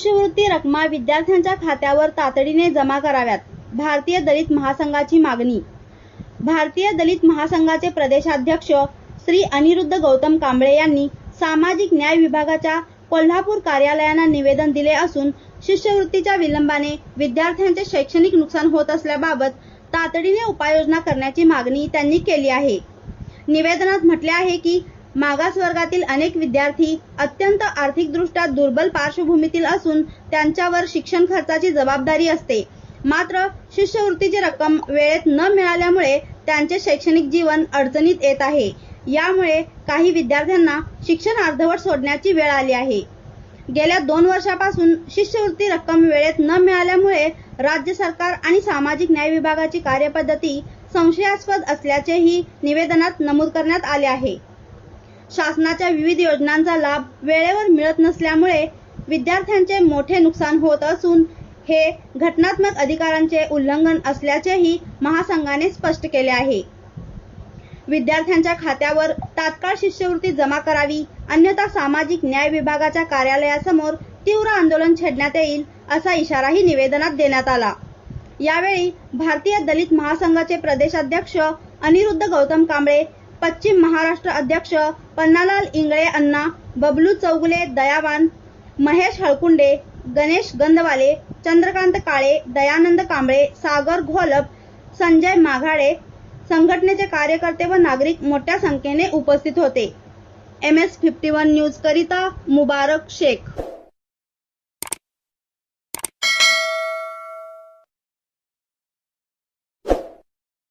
शिष्यवृत्ती रकमा विद्यार्थ्यांच्या खात्यावर तातडीने जमा कराव्यात. भारतीय दलित महासंघाची मागणी. भारतीय दलित महासंघाचे प्रदेशाध्यक्ष श्री अनिरुद्ध गौतम कांबळे यांनी सामाजिक न्याय विभागाच्या कोल्हापूर कार्यालयांना निवेदन दिले असून शिष्यवृत्तीच्या विलंबाने विद्यार्थ्यांचे शैक्षणिक नुकसान होत असल्याबाबत तातडीने उपाययोजना करण्याची मागणी त्यांनी केली आहे. निवेदनात म्हटले आहे की मागास वर्गातील अनेक विद्यार्थी अत्यंत आर्थिकदृष्ट्या दुर्बल पार्श्वभूमीतील असून त्यांच्यावर शिक्षण खर्चाची जबाबदारी असते. मात्र शिष्यवृत्तीची रक्कम वेळेत न मिळाल्यामुळे त्यांचे शैक्षणिक जीवन अडचणीत येत आहे. यामुळे काही विद्यार्थ्यांना शिक्षण अर्धवट सोडण्याची वेळ आली आहे. गेल्या दोन वर्षापासून शिष्यवृत्ती रक्कम वेळेत न मिळाल्यामुळे राज्य सरकार आणि सामाजिक न्याय विभागाची कार्यपद्धती संशयास्पद असल्याचेही निवेदनात नमूद करण्यात आले आहे. शासनाच्या विविध योजनांचा लाभ वेळेवर मिळत नसल्यामुळे विद्यार्थ्यांचे मोठे नुकसान होत असून हे घटनात्मक अधिकारांचे उल्लंघन असल्याचेही महासंघाने स्पष्ट केले आहे. विद्यार्थ्यांच्या खात्यावर तात्काळ शिष्यवृत्ती जमा करावी अन्यथा सामाजिक न्याय विभागाच्या कार्यालयासमोर तीव्र आंदोलन छेडण्यात येईल असा इशाराही निवेदनात देण्यात आला. यावेळी भारतीय दलित महासंघाचे प्रदेशाध्यक्ष अनिरुद्ध गौतम कांबळे पश्चिम महाराष्ट्र अध्यक्ष पन्नालाल इंगळे अण्णा बबलू चौगुले दयावान महेश हळकुंडे गणेश गंधवाले चंद्रकांत काळे दयानंद कांबळे सागर घोलप संजय माघाडे संघटनेचे कार्यकर्ते व नागरिक मोठ्या संख्येने उपस्थित होते. M S fifty one news करिता मुबारक शेख.